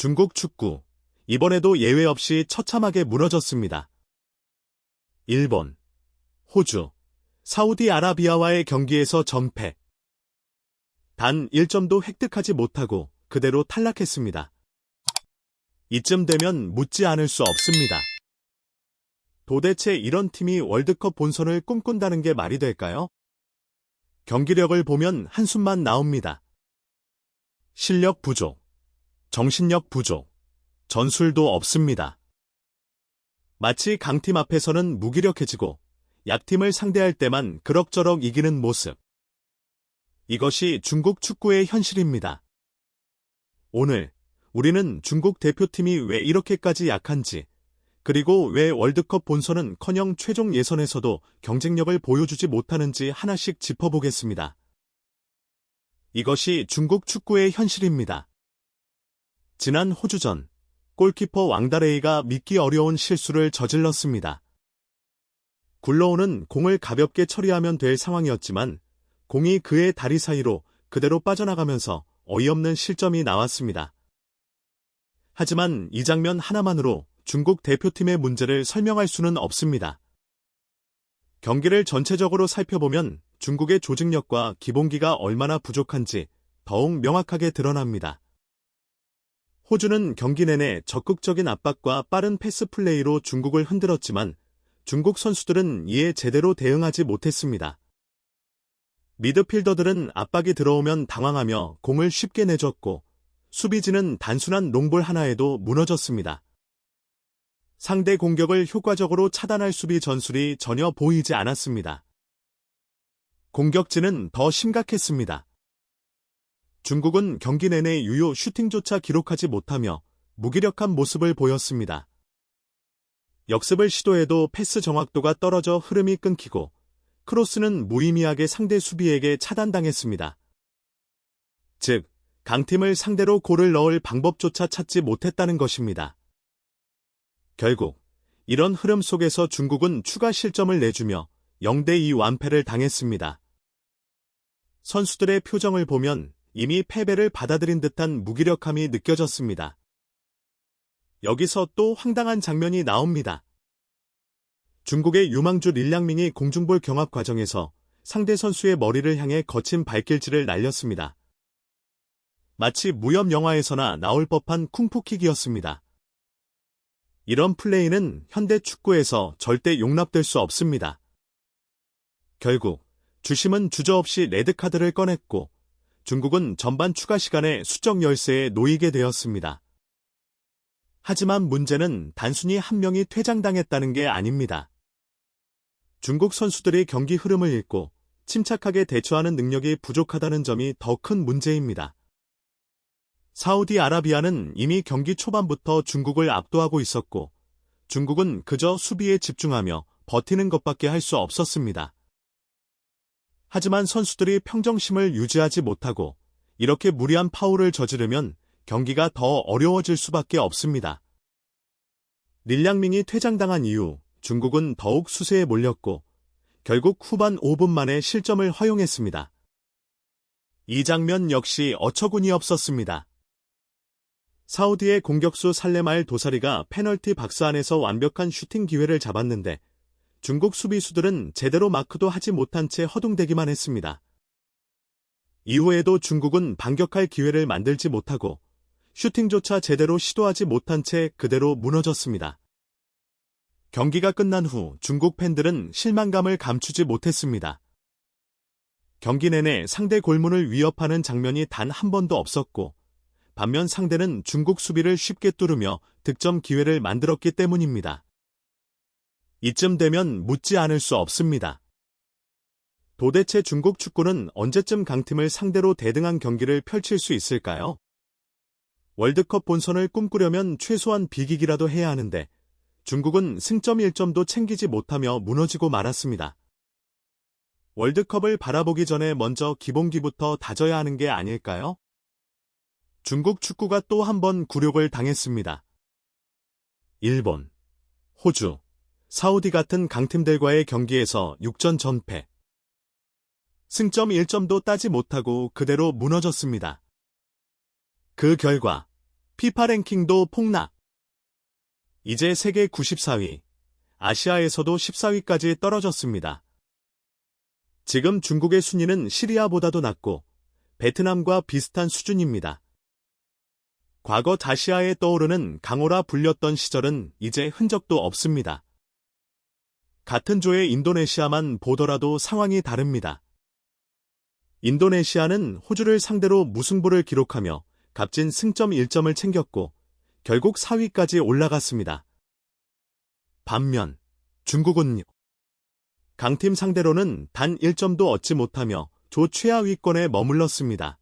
중국 축구. 이번에도 예외 없이 처참하게 무너졌습니다. 일본, 호주, 사우디아라비아와의 경기에서 전패. 단 1점도 획득하지 못하고 그대로 탈락했습니다. 이쯤 되면 묻지 않을 수 없습니다. 도대체 이런 팀이 월드컵 본선을 꿈꾼다는 게 말이 될까요? 경기력을 보면 한숨만 나옵니다. 실력 부족, 정신력 부족, 전술도 없습니다. 마치 강팀 앞에서는 무기력해지고 약팀을 상대할 때만 그럭저럭 이기는 모습. 이것이 중국 축구의 현실입니다. 오늘 우리는 중국 대표팀이 왜 이렇게까지 약한지, 그리고 왜 월드컵 본선은 커녕 최종 예선에서도 경쟁력을 보여주지 못하는지 하나씩 짚어보겠습니다. 이것이 중국 축구의 현실입니다. 지난 호주전, 골키퍼 왕다레이가 믿기 어려운 실수를 저질렀습니다. 굴러오는 공을 가볍게 처리하면 될 상황이었지만 공이 그의 다리 사이로 그대로 빠져나가면서 어이없는 실점이 나왔습니다. 하지만 이 장면 하나만으로 중국 대표팀의 문제를 설명할 수는 없습니다. 경기를 전체적으로 살펴보면 중국의 조직력과 기본기가 얼마나 부족한지 더욱 명확하게 드러납니다. 호주는 경기 내내 적극적인 압박과 빠른 패스 플레이로 중국을 흔들었지만 중국 선수들은 이에 제대로 대응하지 못했습니다. 미드필더들은 압박이 들어오면 당황하며 공을 쉽게 내줬고 수비진은 단순한 롱볼 하나에도 무너졌습니다. 상대 공격을 효과적으로 차단할 수비 전술이 전혀 보이지 않았습니다. 공격진은 더 심각했습니다. 중국은 경기 내내 유효 슈팅조차 기록하지 못하며 무기력한 모습을 보였습니다. 역습을 시도해도 패스 정확도가 떨어져 흐름이 끊기고 크로스는 무의미하게 상대 수비에게 차단당했습니다. 즉, 강팀을 상대로 골을 넣을 방법조차 찾지 못했다는 것입니다. 결국 이런 흐름 속에서 중국은 추가 실점을 내주며 0대2 완패를 당했습니다. 선수들의 표정을 보면 이미 패배를 받아들인 듯한 무기력함이 느껴졌습니다. 여기서 또 황당한 장면이 나옵니다. 중국의 유망주 릴량밍이 공중볼 경합 과정에서 상대 선수의 머리를 향해 거친 발길질을 날렸습니다. 마치 무협 영화에서나 나올 법한 쿵푸킥이었습니다. 이런 플레이는 현대 축구에서 절대 용납될 수 없습니다. 결국 주심은 주저없이 레드카드를 꺼냈고 중국은 전반 추가 시간에 수적 열세에 놓이게 되었습니다. 하지만 문제는 단순히 한 명이 퇴장당했다는 게 아닙니다. 중국 선수들이 경기 흐름을 읽고 침착하게 대처하는 능력이 부족하다는 점이 더 큰 문제입니다. 사우디아라비아는 이미 경기 초반부터 중국을 압도하고 있었고 중국은 그저 수비에 집중하며 버티는 것밖에 할 수 없었습니다. 하지만 선수들이 평정심을 유지하지 못하고 이렇게 무리한 파울을 저지르면 경기가 더 어려워질 수밖에 없습니다. 릴량밍이 퇴장당한 이후 중국은 더욱 수세에 몰렸고 결국 후반 5분 만에 실점을 허용했습니다. 이 장면 역시 어처구니 없었습니다. 사우디의 공격수 살레말 도사리가 페널티 박스 안에서 완벽한 슈팅 기회를 잡았는데 중국 수비수들은 제대로 마크도 하지 못한 채 허둥대기만 했습니다. 이후에도 중국은 반격할 기회를 만들지 못하고 슈팅조차 제대로 시도하지 못한 채 그대로 무너졌습니다. 경기가 끝난 후 중국 팬들은 실망감을 감추지 못했습니다. 경기 내내 상대 골문을 위협하는 장면이 단 한 번도 없었고 반면 상대는 중국 수비를 쉽게 뚫으며 득점 기회를 만들었기 때문입니다. 이쯤 되면 묻지 않을 수 없습니다. 도대체 중국 축구는 언제쯤 강팀을 상대로 대등한 경기를 펼칠 수 있을까요? 월드컵 본선을 꿈꾸려면 최소한 비기기라도 해야 하는데 중국은 승점 1점도 챙기지 못하며 무너지고 말았습니다. 월드컵을 바라보기 전에 먼저 기본기부터 다져야 하는 게 아닐까요? 중국 축구가 또 한 번 굴욕을 당했습니다. 일본, 호주, 사우디 같은 강팀들과의 경기에서 6전 전패. 승점 1점도 따지 못하고 그대로 무너졌습니다. 그 결과 피파 랭킹도 폭락. 이제 세계 94위, 아시아에서도 14위까지 떨어졌습니다. 지금 중국의 순위는 시리아보다도 낮고 베트남과 비슷한 수준입니다. 과거 다시아에 떠오르는 강호라 불렸던 시절은 이제 흔적도 없습니다. 같은 조의 인도네시아만 보더라도 상황이 다릅니다. 인도네시아는 호주를 상대로 무승부를 기록하며 값진 승점 1점을 챙겼고 결국 4위까지 올라갔습니다. 반면 중국은요. 강팀 상대로는 단 1점도 얻지 못하며 조 최하위권에 머물렀습니다.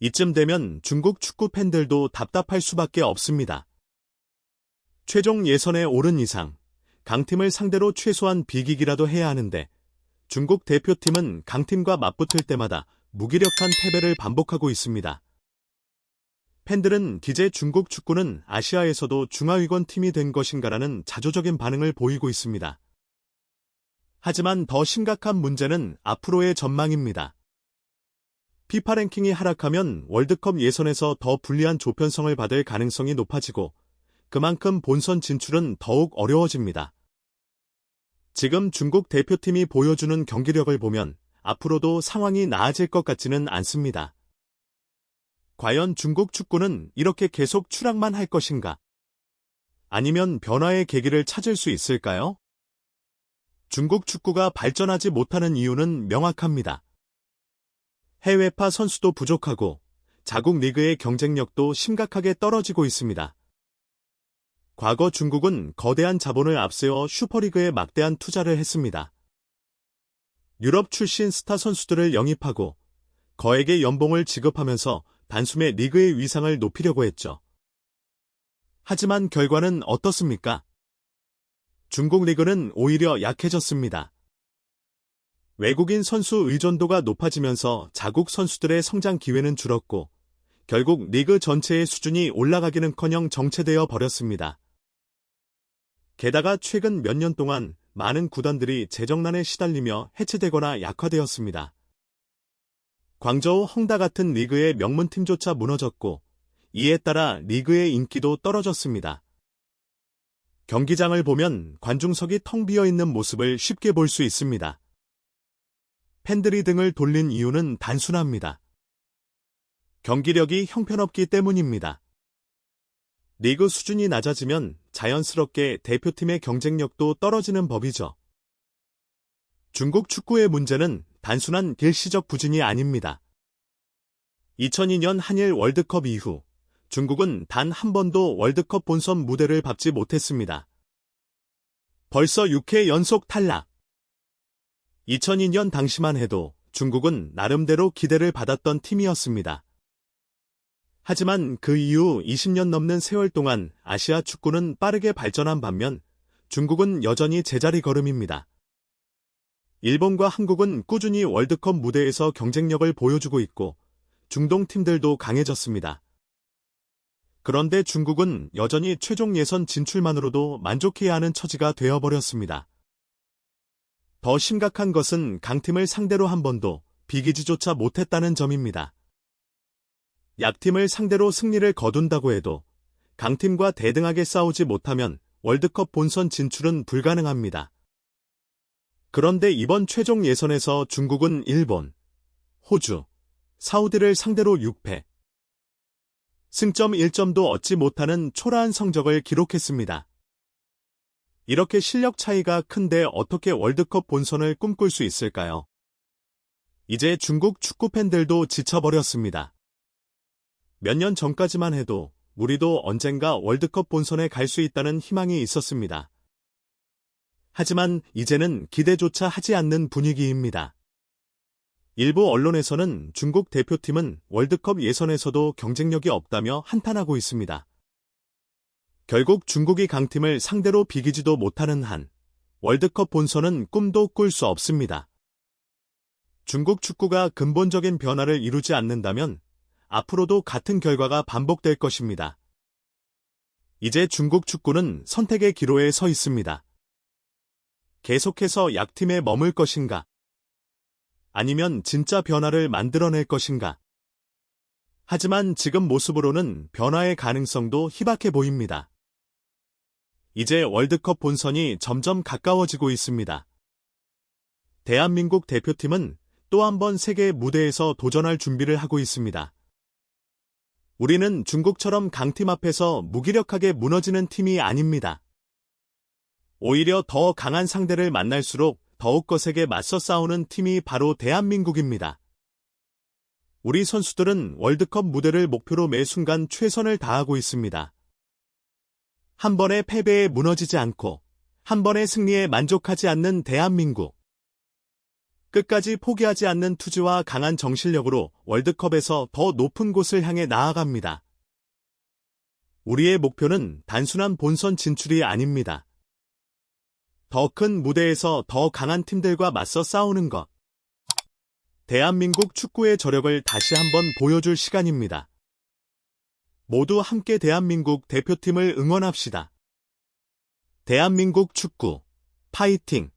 이쯤 되면 중국 축구 팬들도 답답할 수밖에 없습니다. 최종 예선에 오른 이상 강팀을 상대로 최소한 비기기라도 해야 하는데 중국 대표팀은 강팀과 맞붙을 때마다 무기력한 패배를 반복하고 있습니다. 팬들은 기재 중국 축구는 아시아에서도 중하위권 팀이 된 것인가라는 자조적인 반응을 보이고 있습니다. 하지만 더 심각한 문제는 앞으로의 전망입니다. 피파 랭킹이 하락하면 월드컵 예선에서 더 불리한 조편성을 받을 가능성이 높아지고 그만큼 본선 진출은 더욱 어려워집니다. 지금 중국 대표팀이 보여주는 경기력을 보면 앞으로도 상황이 나아질 것 같지는 않습니다. 과연 중국 축구는 이렇게 계속 추락만 할 것인가? 아니면 변화의 계기를 찾을 수 있을까요? 중국 축구가 발전하지 못하는 이유는 명확합니다. 해외파 선수도 부족하고 자국 리그의 경쟁력도 심각하게 떨어지고 있습니다. 과거 중국은 거대한 자본을 앞세워 슈퍼리그에 막대한 투자를 했습니다. 유럽 출신 스타 선수들을 영입하고 거액의 연봉을 지급하면서 단숨에 리그의 위상을 높이려고 했죠. 하지만 결과는 어떻습니까? 중국 리그는 오히려 약해졌습니다. 외국인 선수 의존도가 높아지면서 자국 선수들의 성장 기회는 줄었고 결국 리그 전체의 수준이 올라가기는커녕 정체되어 버렸습니다. 게다가 최근 몇 년 동안 많은 구단들이 재정난에 시달리며 해체되거나 약화되었습니다. 광저우 헝다 같은 리그의 명문팀조차 무너졌고 이에 따라 리그의 인기도 떨어졌습니다. 경기장을 보면 관중석이 텅 비어 있는 모습을 쉽게 볼 수 있습니다. 팬들이 등을 돌린 이유는 단순합니다. 경기력이 형편없기 때문입니다. 리그 수준이 낮아지면 자연스럽게 대표팀의 경쟁력도 떨어지는 법이죠. 중국 축구의 문제는 단순한 일시적 부진이 아닙니다. 2002년 한일 월드컵 이후 중국은 단 한 번도 월드컵 본선 무대를 밟지 못했습니다. 벌써 6회 연속 탈락. 2002년 당시만 해도 중국은 나름대로 기대를 받았던 팀이었습니다. 하지만 그 이후 20년 넘는 세월 동안 아시아 축구는 빠르게 발전한 반면 중국은 여전히 제자리 걸음입니다. 일본과 한국은 꾸준히 월드컵 무대에서 경쟁력을 보여주고 있고 중동 팀들도 강해졌습니다. 그런데 중국은 여전히 최종 예선 진출만으로도 만족해야 하는 처지가 되어버렸습니다. 더 심각한 것은 강팀을 상대로 한 번도 비기지조차 못했다는 점입니다. 약팀을 상대로 승리를 거둔다고 해도 강팀과 대등하게 싸우지 못하면 월드컵 본선 진출은 불가능합니다. 그런데 이번 최종 예선에서 중국은 일본, 호주, 사우디를 상대로 6패, 승점 1점도 얻지 못하는 초라한 성적을 기록했습니다. 이렇게 실력 차이가 큰데 어떻게 월드컵 본선을 꿈꿀 수 있을까요? 이제 중국 축구 팬들도 지쳐버렸습니다. 몇 년 전까지만 해도 우리도 언젠가 월드컵 본선에 갈 수 있다는 희망이 있었습니다. 하지만 이제는 기대조차 하지 않는 분위기입니다. 일부 언론에서는 중국 대표팀은 월드컵 예선에서도 경쟁력이 없다며 한탄하고 있습니다. 결국 중국이 강팀을 상대로 비기지도 못하는 한 월드컵 본선은 꿈도 꿀 수 없습니다. 중국 축구가 근본적인 변화를 이루지 않는다면 앞으로도 같은 결과가 반복될 것입니다. 이제 중국 축구는 선택의 기로에 서 있습니다. 계속해서 약팀에 머물 것인가? 아니면 진짜 변화를 만들어낼 것인가? 하지만 지금 모습으로는 변화의 가능성도 희박해 보입니다. 이제 월드컵 본선이 점점 가까워지고 있습니다. 대한민국 대표팀은 또 한 번 세계 무대에서 도전할 준비를 하고 있습니다. 우리는 중국처럼 강팀 앞에서 무기력하게 무너지는 팀이 아닙니다. 오히려 더 강한 상대를 만날수록 더욱 거세게 맞서 싸우는 팀이 바로 대한민국입니다. 우리 선수들은 월드컵 무대를 목표로 매 순간 최선을 다하고 있습니다. 한 번의 패배에 무너지지 않고 한 번의 승리에 만족하지 않는 대한민국. 끝까지 포기하지 않는 투지와 강한 정신력으로 월드컵에서 더 높은 곳을 향해 나아갑니다. 우리의 목표는 단순한 본선 진출이 아닙니다. 더 큰 무대에서 더 강한 팀들과 맞서 싸우는 것. 대한민국 축구의 저력을 다시 한번 보여줄 시간입니다. 모두 함께 대한민국 대표팀을 응원합시다. 대한민국 축구 파이팅!